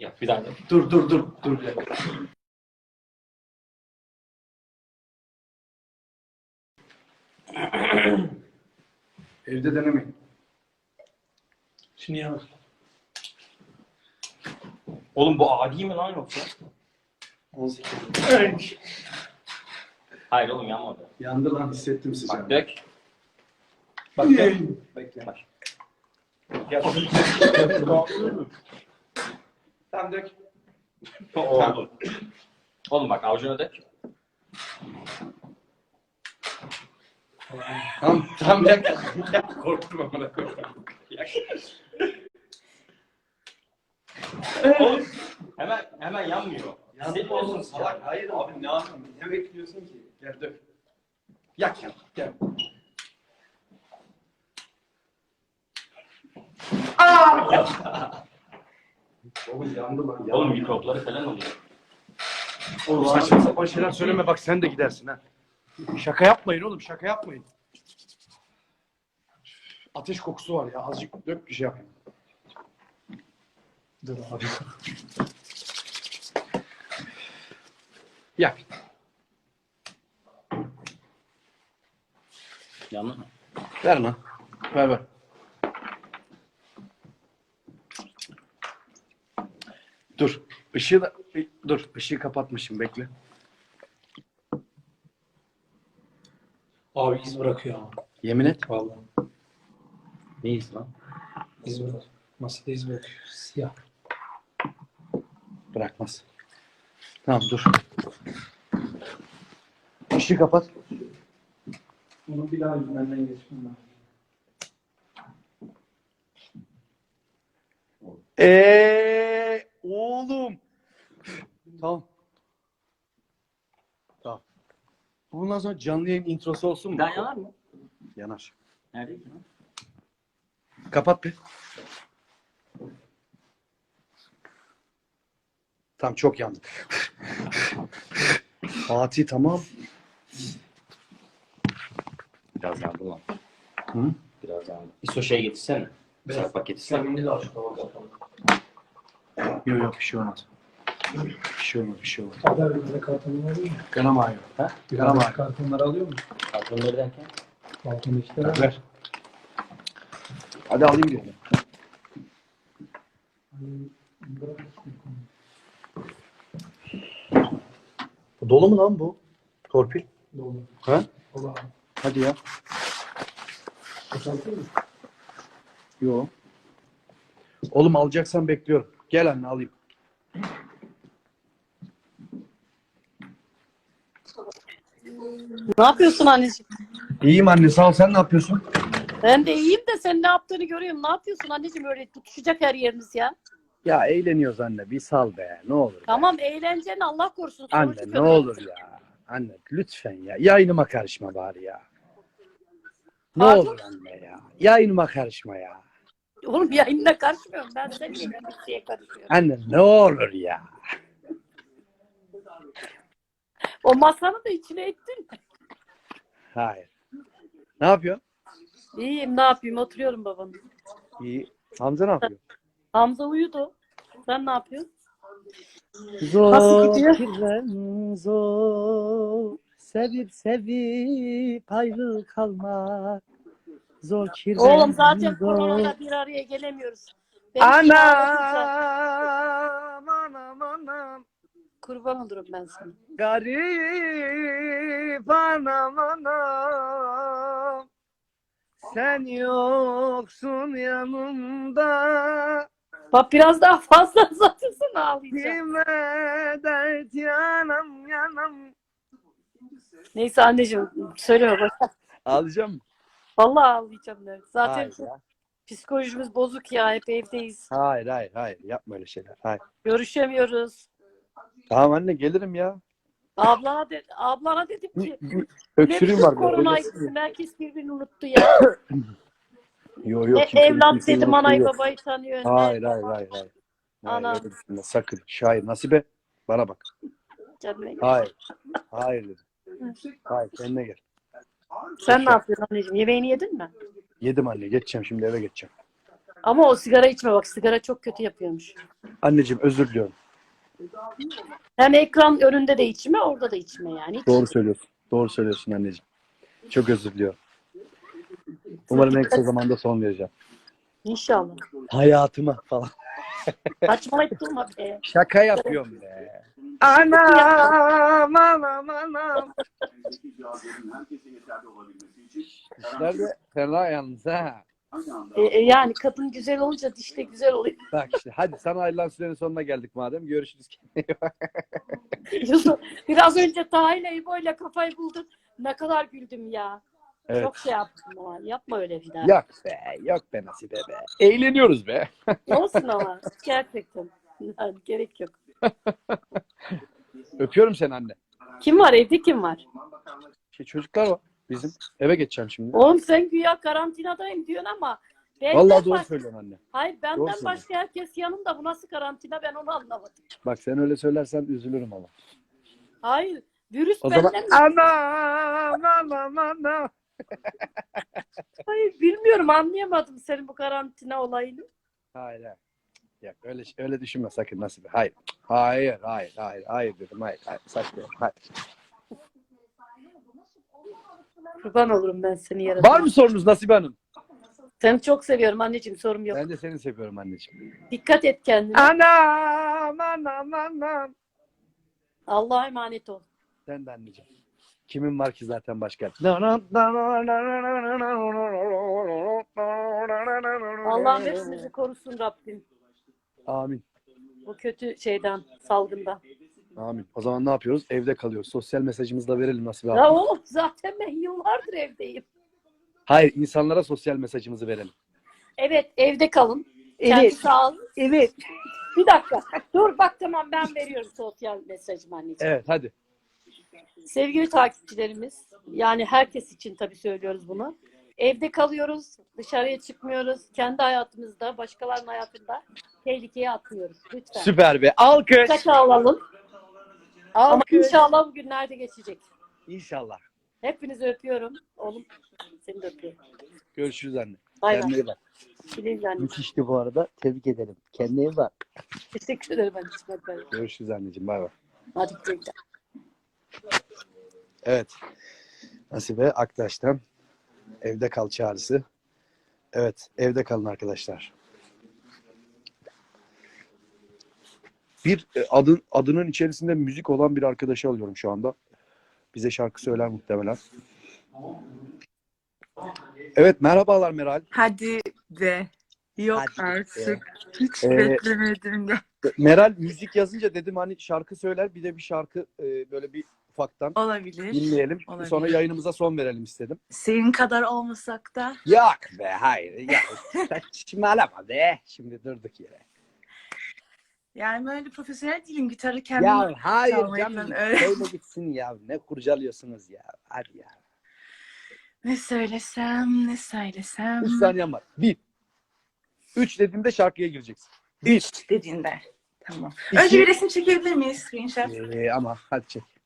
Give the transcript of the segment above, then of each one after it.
Yap bir daha yap. Dur dur dur dur bir dakika. Evde denemeyin. Şimdi yavaş. Oğlum bu adi mi lan yoksa? 18. Hayır oğlum yanmadı. Yandı lan hissettim Bak sıcağını. dök. Bak gel. Bekle. Bak. Gel. Tamam dök. Oldu. Oğlum bak avucuna dök. Tamam bir dakika. Ya, Korktum amına koyayım. Oğlum hemen hemen yanmıyor. Yandı Hissetmiyorsun oğlum salak. Hayır abi ne yapayım? Ne bekliyorsun ki? Gel dök. Yak yak. Gel. Oğlum yandı lan. yandı. Oğlum mikropları falan oluyor. Oğlum saçma sapan şeyler söyleme bak sen de gidersin ha. Şaka yapmayın oğlum şaka yapmayın. Ateş kokusu var ya azıcık dök bir şey yapayım. Dur abi. Yak. Yandı mı? Ver lan. Ver ver. Dur. Işığı da dur. Işığı kapatmışım bekle. Abi iz bırakıyor ama. Yemin et. Vallahi. Neyiz lan? İz bırak. Masada iz bırakıyor. Siyah. Bırakmaz. Tamam dur. Işığı kapat. Bunu bir daha benden geçmem lazım. Eee oğlum. Tamam. Tamam. Bundan sonra canlı yayın introsu olsun mu? Daha yanar mı? Yanar. Neredeydi lan? Kapat bir. Tamam çok yandı. Fatih tamam. Biraz yandı lan. Hı? Biraz yandı. İso şey getirsene. Sarı paket getirsene. Sen de aç kavga yapalım. Yok yok bir şey olmaz. Bir şey olmaz bir şey olmaz. Haber bize kartonları alıyor mu? Kanam ağrıyor. Ha? Kanam Haber ağrıyor. kartonları alıyor mu? Patronları derken? Balkondakiler Ver. Hadi alayım diyorum. Dolu mu lan bu? Torpil. Dolu. Ha? Ola. Hadi ya. Boşaltıyor musun? Yok. Oğlum alacaksan bekliyorum. Gel anne alayım. Ne yapıyorsun anneciğim? İyiyim anne sağ ol. Sen ne yapıyorsun? Ben de iyiyim de sen ne yaptığını görüyorum. Ne yapıyorsun anneciğim öyle tutuşacak her yeriniz ya. Ya eğleniyoruz anne. Bir sal be. Ne olur. be. Tamam eğlenceni Allah korusun. Anne ne olur ya. Anne lütfen ya. Yayınıma karışma bari ya. Ne Pardon? olur anne ya. Yayınıma karışma ya. Oğlum yayınına karışmıyorum. Ben senin yayınına karışıyorum. Anne ne olur ya. O masanı da içine ettin. Hayır. Ne yapıyorsun? İyiyim ne yapayım oturuyorum babanın. İyi. Hamza ne yapıyor? Hamza uyudu. Sen ne yapıyorsun? Zor Nasıl gidiyor? zor sevip sevip ayrı kalmak zor kirven Oğlum zaten koronada bir araya gelemiyoruz. Ben bir daha Anam anam anam Kurban olurum ben sana. garip anam anam sen yoksun yanımda Bak biraz daha fazla uzatırsan ağlayacağım. kime dert yanam yanam Neyse anneciğim söyleme bak. Alacağım mı? Vallahi ağlayacağım ben. Zaten Hayır ya. psikolojimiz bozuk ya. Hep evdeyiz. Hayır hayır hayır yapma öyle şeyler. Hayır. Görüşemiyoruz. Tamam anne gelirim ya. Ablana, de, ablana dedim ki Öksürüğüm var. Öyle- bizim, herkes birbirini unuttu ya. Yo, yo, E, kimse evlat dedim anayı yok. babayı tanıyor. Hayır hayır hayır. hayır. Öyle düşünme, sakın. Şair Nasibe bana bak. Canım. Hayır. Hayır dedim. Hayır kendine gel. Sen ne yapıyorsun anneciğim? Yemeğini yedin mi? Yedim anne geçeceğim şimdi eve geçeceğim. Ama o sigara içme bak sigara çok kötü yapıyormuş. Anneciğim özür diliyorum. Hem ekran önünde de içme orada da içme yani. Hiç- Doğru söylüyorsun. Doğru söylüyorsun anneciğim. Çok özür diliyorum. Umarım en kısa zamanda son vereceğim. İnşallah. Hayatıma falan. Saçmalayıp durma be. Şaka yapıyorum be. Anam anam anam. İşler de fena yalnız ha. E, e, yani kadın güzel olunca diş de güzel oluyor. Bak işte hadi sana ayrılan sürenin sonuna geldik madem. Görüşürüz. Yusuf, Biraz önce Taha ile İbo ile kafayı buldun. Ne kadar güldüm ya. Evet. Çok şey yaptım ama. Yapma öyle bir daha. Yok be, yok be nasibe be. Eğleniyoruz be. Olsun ama. Gerçekten. Yani gerek yok. Öpüyorum seni anne. Kim var evde kim var? Şey, çocuklar var bizim. Eve geçeceğim şimdi. Oğlum sen güya karantinadayım diyorsun ama benden Vallahi doğru baş- söylüyorsun anne. Hayır Doğru benden söylüyorsun. başka herkes yanımda. Bu nasıl karantina ben onu anlamadım. Bak sen öyle söylersen üzülürüm ama. Hayır. Virüs O zaman benden mi? anam anam anam. Hayır bilmiyorum anlayamadım senin bu karantina olayını. Hayır hayır. Yok öyle öyle düşünme sakın nasibe. Hayır. Hayır hayır hayır hayır dedim hayır hayır saçma hayır. Kurban olurum ben seni yaratana. Var mı sorunuz Nasibe Hanım? Seni çok seviyorum anneciğim sorum yok. Ben de seni seviyorum anneciğim. Dikkat et kendine. Anam anam anam. Allah'a emanet ol. Sen de anneciğim. Kimin var ki zaten başka? Allah'ım hepimizi korusun Rabbim. Amin. Bu kötü şeyden, salgından. Amin. O zaman ne yapıyoruz? Evde kalıyoruz. Sosyal mesajımızı da verelim Ya abi. oğlum zaten ben yıllardır evdeyim. Hayır, insanlara sosyal mesajımızı verelim. Evet evde kalın. Kendi sağlığın. Evet. Bir dakika. Dur bak tamam ben veriyorum sosyal mesajımı anneciğim. Evet, hadi. Sevgili takipçilerimiz, yani herkes için tabii söylüyoruz bunu. Evde kalıyoruz, dışarıya çıkmıyoruz. Kendi hayatımızda, başkalarının hayatında tehlikeye atmıyoruz. Lütfen. Süper be. Alkış. Dikkate alalım. Ama Alkış. inşallah bu günlerde geçecek. İnşallah. Hepinizi öpüyorum. Oğlum seni de öpüyorum. Görüşürüz anne. Bay bay. Kendine iyi bak. Anne. Müthişti bu arada. Tebrik ederim. Kendine iyi bak. Teşekkür ederim bay. Görüşürüz anneciğim. Bay bay. Hadi güle güle. Evet. Nasibe Aktaş'tan evde kal çağrısı. Evet, evde kalın arkadaşlar. Bir e, adın adının içerisinde müzik olan bir arkadaşı alıyorum şu anda. Bize şarkı söyler muhtemelen. Evet, merhabalar Meral. Hadi de. Yok Hadi artık. Hiç Ee, beklemedim de. Meral müzik yazınca dedim hani şarkı söyler bir de bir şarkı e, böyle bir ufaktan Olabilir. dinleyelim. Olabilir. Sonra yayınımıza son verelim istedim. Senin kadar olmasak da. Yok be hayır. Ya, saçmalama be. Şimdi durduk yere. Yani böyle profesyonel değilim. Gitarı kendim. Ya hayır canım. öyle. Gitsin ya. Ne kurcalıyorsunuz ya. Hadi ya. Ne söylesem, ne söylesem. Üç saniyem var. Bir. Üç dediğimde şarkıya gireceksin. Bir. Üç dediğinde. Tamam. İki. Önce bir resim çekebilir miyiz? Screenshot. Ee, ama hadi çek.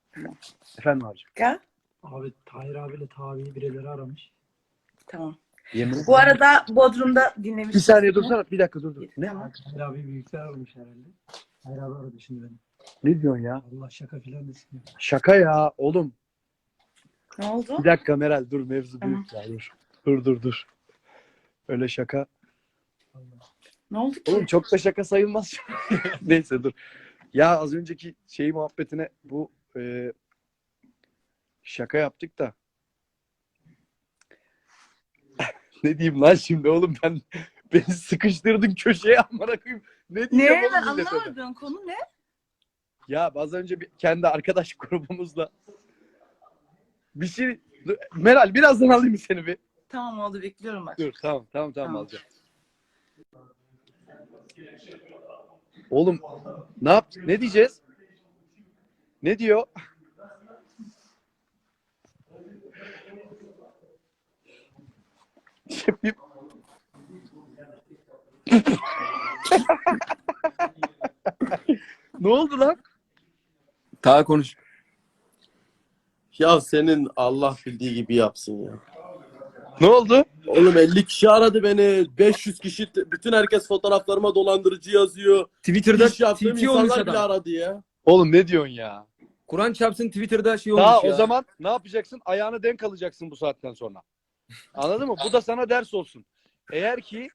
Efendim abicim. Gel. Abi Tahir abiyle Tavi'yi birileri aramış. Tamam. Yemin Bu arada Bodrum'da dinlemiştim. Bir saniye dursana. Bir dakika dur dur. Ne? Tamam. Tahir abi büyükler aramış herhalde. Tahir abi aradı şimdi beni. Ne diyorsun ya? Allah şaka filan desin. ya. Şaka ya oğlum. Ne oldu? Bir dakika Meral dur mevzu Tamam. büyük ya dur. Dur dur dur. Öyle şaka. Ne oldu ki? Oğlum çok da şaka sayılmaz. Neyse dur. Ya az önceki şey muhabbetine bu e, şaka yaptık da. ne diyeyim lan şimdi oğlum ben beni sıkıştırdın köşeye amına koyayım. Ne diyeceğim Ne? oğlum Ben millete ben? anlamadım. Konu ne? Ya az önce bir, kendi arkadaş grubumuzla bir şey Dur, Meral birazdan alayım seni bir. Tamam oldu. Bekliyorum bak. Dur tamam tamam tamam Tamam. alacağım. Oğlum ne yap ne diyeceğiz? Ne diyor? Bir- ne oldu lan? Daha konuş. Ya senin Allah bildiği gibi yapsın ya. Ne oldu? Oğlum 50 kişi aradı beni. 500 kişi bütün herkes fotoğraflarıma dolandırıcı yazıyor. Twitter'da İş yaptığım TT olmuş insanlar bile adam. aradı ya. Oğlum ne diyorsun ya? Kur'an çarpsın Twitter'da şey olmuş Daha ya. o zaman ne yapacaksın? Ayağını denk alacaksın bu saatten sonra. Anladın mı? Bu da sana ders olsun. Eğer ki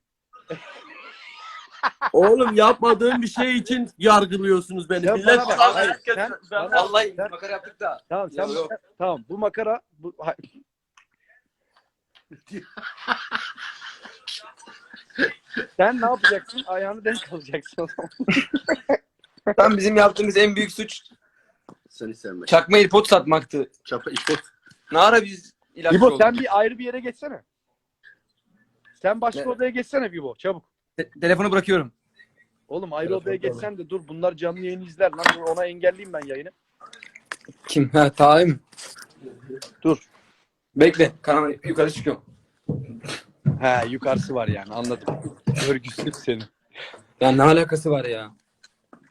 Oğlum yapmadığım bir şey için yargılıyorsunuz beni. Sen Millet bana bak, an hayır, herkes- sen- ben bana- Vallahi Sen- makara yaptık da. tamam sen Yok, yok. tamam bu makara bu hay- Sen ne yapacaksın? Ayağını denk alacaksın o zaman. Tam bizim yaptığımız en büyük suç Seni sevmek. çakma airpod satmaktı. Çapa ipot. Ne ara biz ilaç İbo olduk? sen bir ayrı bir yere geçsene. Sen başka Ne? odaya geçsene İbo çabuk. Te- telefonu bırakıyorum. Oğlum ayrı Telefon odaya geçsen de dur bunlar canlı yayını izler lan Dur, ona engelleyeyim ben yayını. Kim? Ha Taha mı? Dur. Bekle. Kanal yukarı çıkıyorum. He yukarısı var yani anladım. Örgüsüz seni. Ya ne alakası var ya?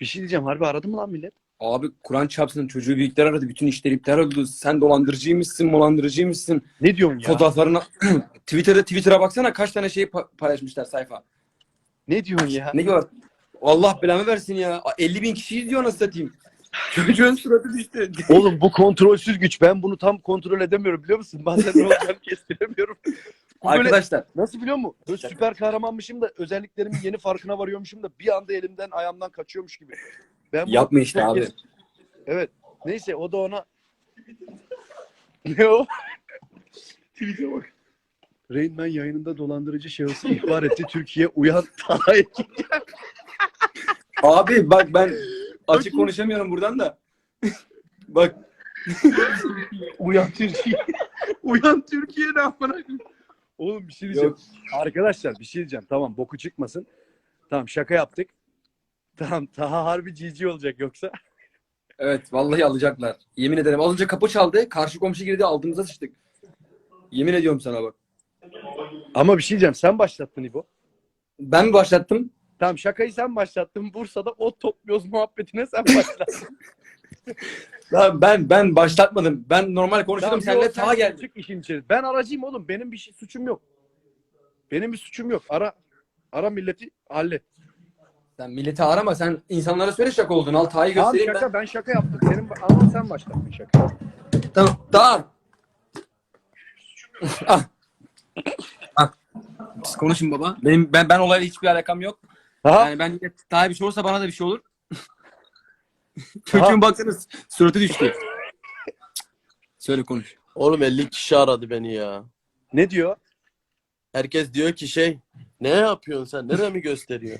Bir şey diyeceğim harbi aradı mı lan millet? Abi Kur'an çarpsın çocuğu büyükler aradı. Bütün işleri iptal oldu. Sen dolandırıcıymışsın, dolandırıcıymışsın. Ne diyorsun ya? Fotoğraflarına Twitter'da Twitter'a baksana kaç tane şey pa- paylaşmışlar sayfa. Ne diyorsun ya? Ne diyorlar? Allah belamı versin ya. 50 bin kişi izliyor nasıl satayım. Çocuğun suratı düştü. Oğlum bu kontrolsüz güç. Ben bunu tam kontrol edemiyorum biliyor musun? Bazen ne olacağını kestiremiyorum. Bu böyle- Arkadaşlar Nasıl biliyor musun? Böyle süper kahramanmışım da özelliklerimin yeni farkına varıyormuşum da bir anda elimden ayağımdan kaçıyormuş gibi. Ben yapma işte abi. Evet. Neyse o da ona ne o? Tweet'e bak. Rain Man yayınında dolandırıcı şahısı ihbar etti. Türkiye uyan Abi bak ben açık konuşamıyorum buradan da. bak Uyan Türkiye. Uyan Türkiye ne amına? Oğlum bir şey diyeceğim. Arkadaşlar bir şey diyeceğim. Tamam boku çıkmasın. Tamam şaka yaptık. Tamam Taha harbi cici olacak yoksa. evet vallahi alacaklar. Yemin ederim. Az önce kapı çaldı. Karşı komşu girdi aldığımıza sıçtık. Yemin ediyorum sana bak. Ama bir şey diyeceğim. Sen başlattın İbo. Ben mi başlattım? Tamam şakayı sen başlattın. Bursa'da ot topluyoruz muhabbetine sen başlattın. Ya ben ben başlatmadım. Ben normal konuşuyordum. Tamam, Senle ta geldi. Çık işin içeri. Ben aracıyım oğlum. Benim bir şey, suçum yok. Benim bir suçum yok. Ara ara milleti hallet. Sen milleti arama. Sen insanlara söyle şaka olduğunu. Al Taha'yı Tamam göstereyim şaka ben şaka yaptım. Senin ama sen başlattın şaka. ben. Tamam. Tamam. ah. Ah. Siz konuşun baba. Benim ben ben olayla hiçbir alakam yok. Ha? Yani ben daha bir şey olursa bana da bir şey olur. Çocuğun baksanız suratı düştü. Söyle konuş. Oğlum 50 kişi aradı beni ya. Ne diyor? Herkes diyor ki şey ne yapıyorsun sen? Nereye mi gösteriyor?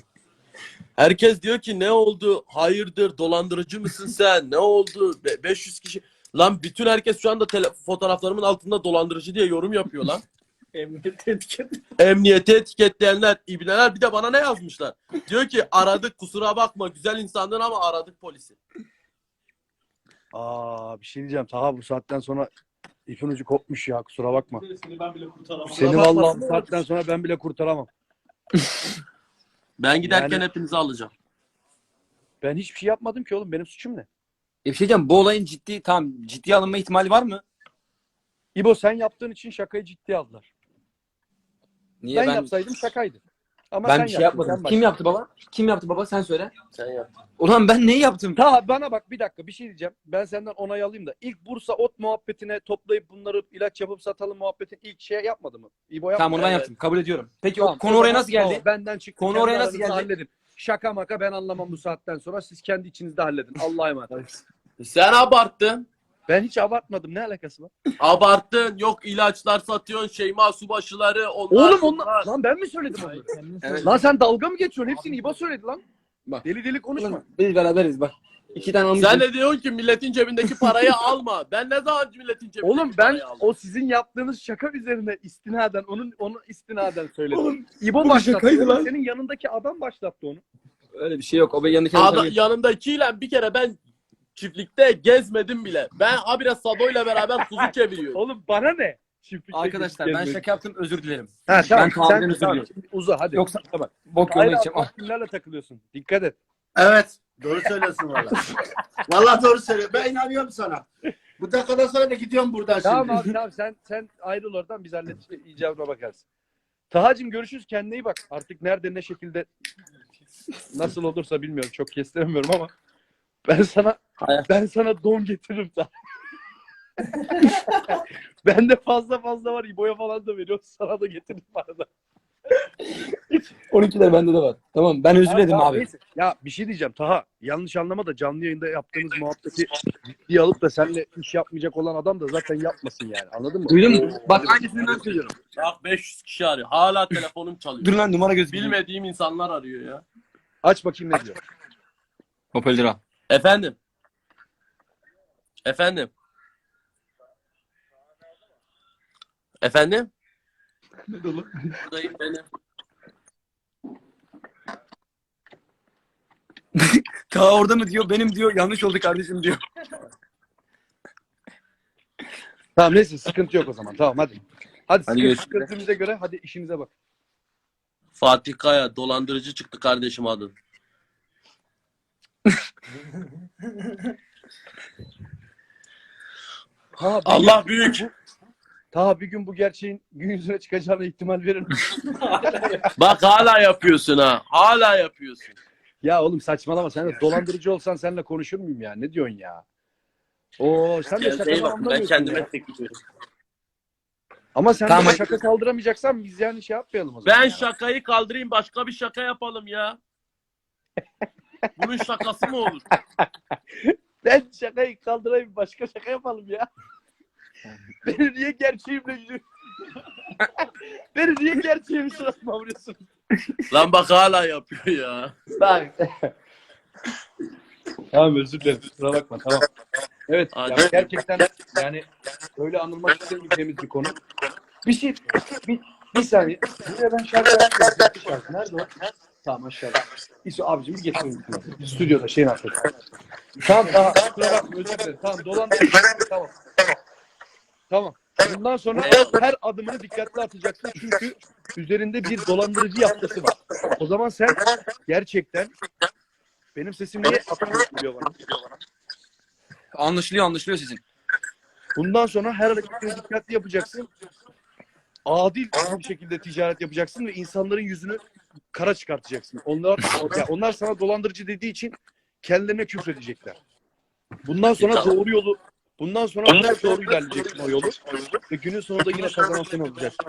Herkes diyor ki ne oldu? Hayırdır? Dolandırıcı mısın sen? Ne oldu? Be- 500 kişi. Lan bütün herkes şu anda tele- fotoğraflarımın altında dolandırıcı diye yorum yapıyor lan. Emniyete etiket. Emniyete etiketleyenler, ibneler bir de bana ne yazmışlar? Diyor ki aradık kusura bakma güzel insandın ama aradık polisi. Aa bir şey diyeceğim. Taha bu saatten sonra ipin ucu kopmuş ya kusura bakma. Seni ben bile kurtaramam. Seni bakma. vallahi bu saatten sonra ben bile kurtaramam. Ben giderken Yani- hepinizi alacağım. Ben hiçbir şey yapmadım ki oğlum. Benim suçum ne? E bir şey diyeceğim. Bu olayın ciddi tam ciddiye alınma ihtimali var mı? İbo sen yaptığın için şakayı ciddiye aldılar. Niye ben, ben yapsaydım şakaydı. Ama ben sen bir şey yaptın, yapmadım. sen Kim yaptı baba? Kim yaptı baba? Sen söyle. Sen yaptın. Ulan ben neyi yaptım? Taha bana bak bir dakika bir şey diyeceğim. Ben senden onay alayım da. ilk Bursa ot muhabbetine toplayıp bunları ilaç yapıp satalım muhabbetin ilk şey yapmadı mı? İbo yapmadı. Tamam onu ben Evet. yaptım. Kabul ediyorum. Peki Tamam, o konu oraya zaman nasıl geldi? tamam, benden çıktı. Konu Kendi oraya nasıl aranızda geldi? Halledin. Şaka maka ben anlamam bu saatten sonra. Siz kendi içinizde halledin. Allah'a emanet. Sen abarttın. Ben hiç abartmadım. Ne alakası var? Abarttın. Yok ilaçlar satıyorsun. Şeyma subaşıları. Onlar, Oğlum onlar... Lan ben mi söyledim onları? Evet. Lan sen dalga mı geçiyorsun? Hepsini İbo söyledi lan. Bak. Deli deli konuşma. Ulan Biz beraberiz bak. İki tane almışım. Sen de diyorsun ki milletin cebindeki parayı alma. Ben ne zaman milletin cebindeki Oğlum ben parayı aldım? o sizin yaptığınız şaka üzerine istinaden onun onu istinaden söyledim. Oğlum, İbo bu başlattı. şakaydı Oğlum lan. Senin yanındaki adam başlattı onu. Öyle bir şey yok. O ben yanındaki Ada, adamı- yanındakiyle bir kere ben çiftlikte gezmedim bile. Ben habire Sado'yla beraber kuzu çeviriyorum. Oğlum bana ne? Çiftlikte Arkadaşlar ben gezmek. şaka yaptım özür dilerim. Ha, Ben tamamen özür tamam, diliyorum. şimdi uza hadi. Yoksa tamam. bok yoluna Hayır abi, kimlerle takılıyorsun? Dikkat et. Evet. Doğru söylüyorsun valla. valla doğru söylüyor. Ben inanıyorum sana. Bu dakikadan sonra da gidiyorum buradan Tamam şimdi. abi tamam sen sen ayrıl oradan biz halledeceğiz icabına bakarsın. Tahacım görüşürüz kendine iyi bak. Artık nerede ne şekilde nasıl olursa bilmiyorum çok kestiremiyorum ama ben sana Hayır. ben sana don getiririm daha. ben de fazla fazla var. İbo'ya falan da veriyorum. Sana da getiririm arada. 12'ler bende de var. Tamam ben özür dilerim Tamam, abi. neyse. Ya bir şey diyeceğim Taha. Yanlış anlama da canlı yayında yaptığımız muhabbeti ciddiye alıp da seninle iş yapmayacak olan adam da zaten yapmasın yani. Anladın mı? Duydun mu? Bak aynısını ben söylüyorum. Bak 500 kişi arıyor. Hala telefonum çalıyor. Dur lan numara gözüküyor. Bilmediğim insanlar arıyor ya. Aç bakayım ne diyor. Hoparlör al. Efendim. Efendim. Efendim? Buradayım benim. Ta orada mı diyor benim diyor yanlış oldu kardeşim diyor. Tamam neyse sıkıntı yok o zaman. Tamam hadi. Hadi, sıkıntı, görüşürüz. sıkıntımıza göre hadi işinize bak. Fatih Kaya dolandırıcı çıktı kardeşim adın. Ha, bir Allah gün- büyük. Taha bir gün bu gerçeğin gün yüzüne çıkacağına ihtimal verir misin? Bak hala yapıyorsun ha. Hala yapıyorsun. ya oğlum saçmalama sen de dolandırıcı olsan seninle konuşur muyum ya? Ne diyorsun ya? Oo sen de Kendine iyi şakadan bak. Ben anlamıyorsun kendime ya. Ama sen Tamam. de şaka kaldıramayacaksan biz yani şey yapmayalım o zaman. Ben ya. şakayı kaldırayım başka bir şaka yapalım ya. Bunun şakası mı olur? Ben şakayı kaldırayım başka şaka yapalım ya. Beni niye gerçeğimle yüzü... Beni niye gerçeğimin sırasına vuruyorsun? Lan bak hala yapıyor ya. Bak. tamam özür dilerim. Kusura bakma tamam. Evet Hadi. yani gerçekten yani öyle anılmak istemeyeceğimiz bir konu. Bir şey bir, bir saniye. Buraya ben şarkı şarkı. Nerede o? Tamam aşağıda. İso abicim bir getirin. Stüdyoda şeyin arkasında. Tamam tamam. Kusura bakma özür dilerim. Tamam dolandırıcı. Tamam. Tamam. Bundan sonra her adımını dikkatli atacaksın çünkü üzerinde bir dolandırıcı yaftası var. O zaman sen gerçekten benim sesim niye atmıyor geliyor bana? Anlaşılıyor anlaşılıyor sizin. Bundan sonra her hareketini dikkatli yapacaksın. Adil bir şekilde ticaret yapacaksın ve insanların yüzünü kara çıkartacaksın. Onlar ya onlar sana dolandırıcı dediği için kendilerine küfredecekler. Bundan sonra doğru yolu bundan sonra daha doğru ilerleyeceksin o yolu. Ve günün sonunda yine kazanan sen olacaksın.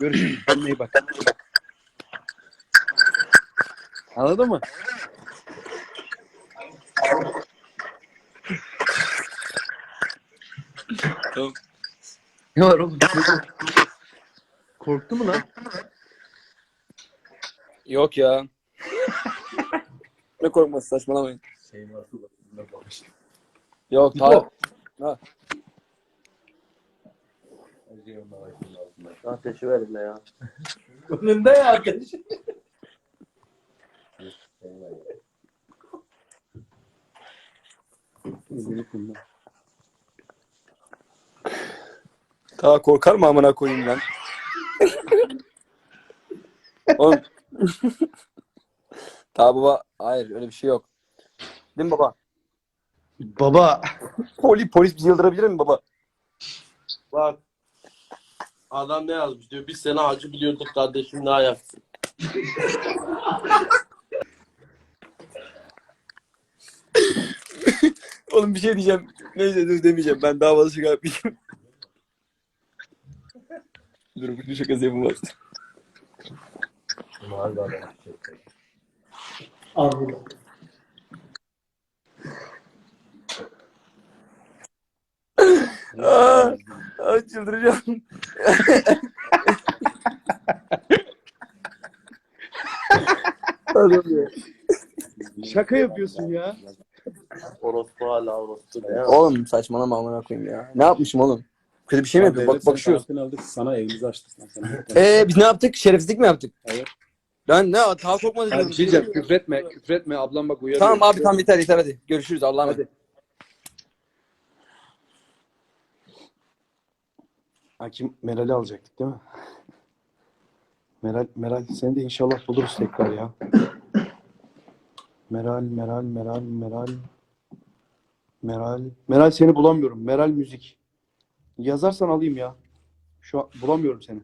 Görüşürüz. Kendine iyi bak. Anladın mı? Ne var oğlum? Korktu mu lan? Yok ya. ne korkması saçmalamayın. Yok ta Ateşi verin ya. Önünde ya arkadaş. ta korkar mı amına koyayım ben? Oğlum. ta baba hayır öyle bir şey yok. Değil mi baba? Baba. Poli, polis bizi yıldırabilir mi baba? Bak. Adam ne yazmış diyor. Biz seni acı biliyorduk kardeşim ne ayaksın. Oğlum bir şey diyeceğim. Neyse dur demeyeceğim. Ben daha fazla şaka yapmayacağım. dur bu şakası yapılmaz. Al bunu. Aa, aa, çıldıracağım. Adam ya. Şaka yapıyorsun ya. Orospu hala orospu ne ya? Oğlum saçmalama amına koyayım ya. Ne yapmışım oğlum? Kötü bir şey mi yapıyorum? Bak bakışıyoruz. aldık. Sana evimizi açtık. Sana. Ee biz ne yaptık? Şerefsizlik mi yaptık? Evet. Ben ne? Ta sokmadı Hadi diyorum. bir şey diyeceğim. Küfretme. Küfretme. Ablam bak uyarıyor. Tamam abi tamam yeter yeter hadi. Görüşürüz Allah'a emanet. Hakim Meral'i alacaktık değil mi? Meral, Meral seni de inşallah buluruz tekrar ya. Meral, Meral, Meral, Meral. Meral. Meral seni bulamıyorum. Meral müzik. Yazarsan alayım ya. Şu an bulamıyorum seni.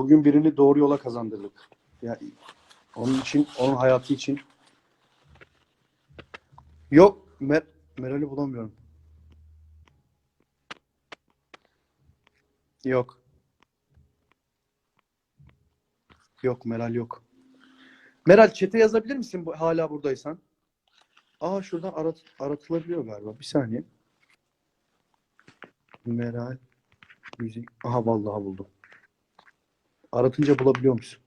Bugün birini doğru yola kazandırdık. Ya onun için, onun hayatı için. Yok, Mer Meral'i bulamıyorum. Yok. Yok, Meral yok. Meral çete yazabilir misin bu, hala buradaysan? Aa şuradan arat, aratılabiliyor galiba. Bir saniye. Meral müzik. Aha vallahi buldum. Aratınca bulabiliyor musun?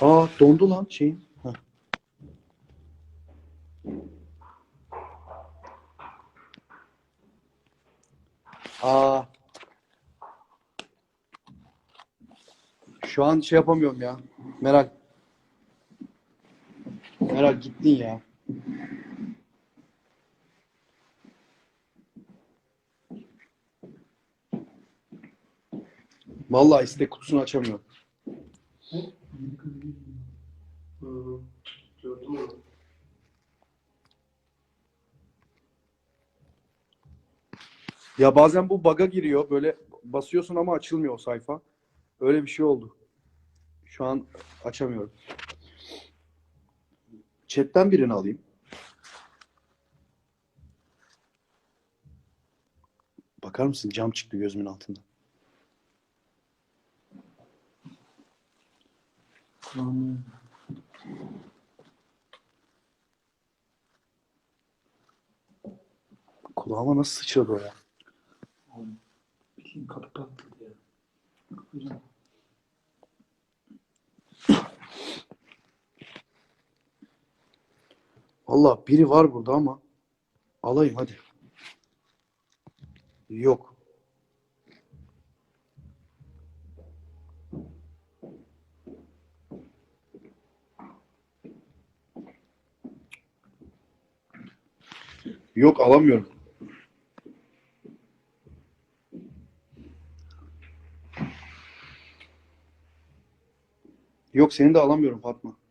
Aa dondu lan şeyin. Heh. Aa. Şu an şey yapamıyorum ya. Meral. Meral gittin ya. Vallahi istek kutusunu açamıyorum. Ya bazen bu bug'a giriyor. Böyle basıyorsun ama açılmıyor o sayfa. Öyle bir şey oldu. Şu an açamıyorum. Chat'ten birini alayım. Bakar mısın? Cam çıktı gözümün altında. Kulağım. Kulağıma nasıl sıçradı o ya? Bileyim kapı patladı ya. Hocam. Valla biri var burada ama alayım hadi. Yok. Yok alamıyorum. Yok seni de alamıyorum Fatma.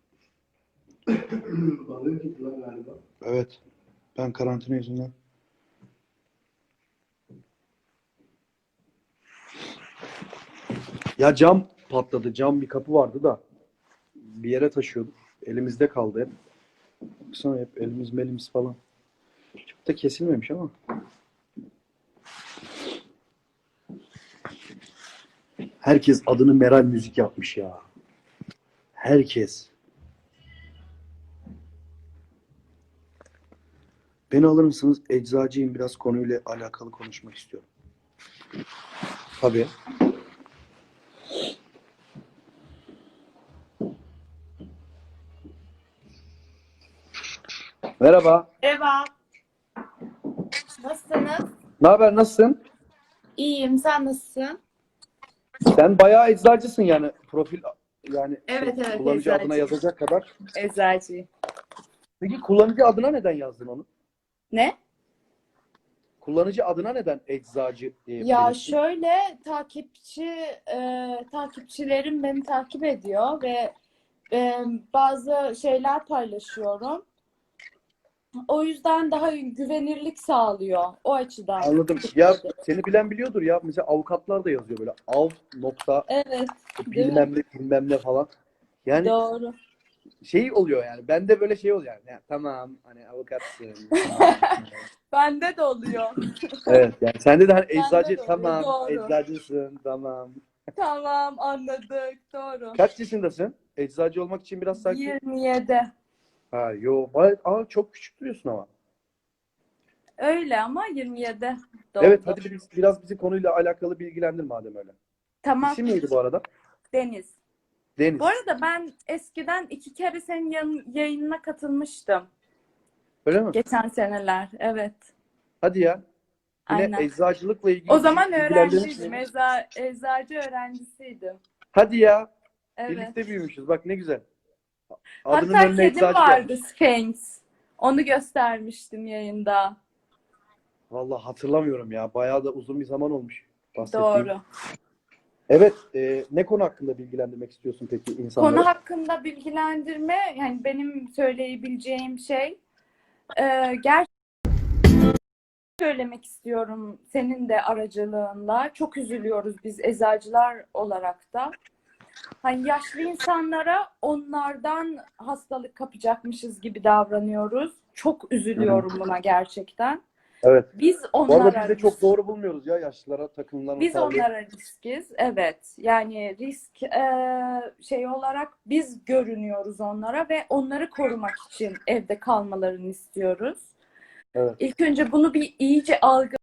Galiba. Evet. Ben karantina yüzünden. Ya cam patladı. Cam bir kapı vardı da bir yere taşıyorduk. Elimizde kaldı hep. Baksana hep elimiz melimiz falan. Çok da kesilmemiş ama. Herkes adını Meral Müzik yapmış ya. Herkes. Beni alır mısınız? Eczacıyım. Biraz konuyla alakalı konuşmak istiyorum. Tabii. Merhaba. Merhaba. Nasılsınız? Ne haber? Nasılsın? İyiyim. Sen nasılsın? Sen bayağı eczacısın yani. Profil yani Evet, evet, kullanıcı eczacı. adına yazacak kadar. Eczacı. Peki kullanıcı adına neden yazdın onu? Ne? Kullanıcı adına neden eczacı diye Ya belirttin? şöyle takipçi e, takipçilerim beni takip ediyor ve e, bazı şeyler paylaşıyorum. O yüzden daha güvenirlik sağlıyor o açıdan. Anladım. Ya seni bilen biliyordur ya. Mesela avukatlar da yazıyor böyle. Av nokta Evet, değil mi? bilmem ne bilmem ne falan. Yani Doğru. Şey oluyor yani. Bende böyle şey oluyor yani. Ya, tamam hani avukatsın. Bende de oluyor. evet yani sende de hani Bende eczacı de oluyor, tamam doğru. eczacısın tamam. Tamam anladık. Doğru. Kaç yaşındasın? Eczacı olmak için biraz sanki. 27. Ha yo. Vay- Aa, çok küçük duruyorsun ama. Öyle ama 27. Doğru. Evet hadi biraz, biraz bizi konuyla alakalı bilgilendir madem öyle. Tamam. İsim neydi bu arada? Deniz. Deniz. Bu arada ben eskiden iki kere senin yan- yayınına katılmıştım. Öyle mi? Geçen seneler. Evet. Hadi ya. Yine Aynen. eczacılıkla ilgili O zaman öğrenciydim. misin? Eza, eczacı öğrencisiydim. Hadi ya. Evet. Birlikte büyümüşüz. Bak ne güzel. Adının Hatta önüne kedim eczacı vardı gelmiş. Sphinx. Onu göstermiştim yayında. Vallahi hatırlamıyorum ya. Bayağı da uzun bir zaman olmuş. bahsettiğim. Doğru. Evet. e, ne konu hakkında bilgilendirmek istiyorsun peki insanları? Konu hakkında bilgilendirme yani benim söyleyebileceğim şey e, ger söylemek istiyorum senin de aracılığında. Çok üzülüyoruz biz eczacılar olarak da. Hani yaşlı insanlara onlardan hastalık kapacakmışız gibi davranıyoruz. Çok üzülüyorum buna gerçekten. Evet. Biz Bu onlara arada biz de çok doğru bulmuyoruz ya yaşlılara takımlarını biz tabi. onlara riskiz. Evet. Yani risk e, şey olarak biz görünüyoruz onlara ve onları korumak için evde kalmalarını istiyoruz. Evet. İlk önce bunu bir iyice algı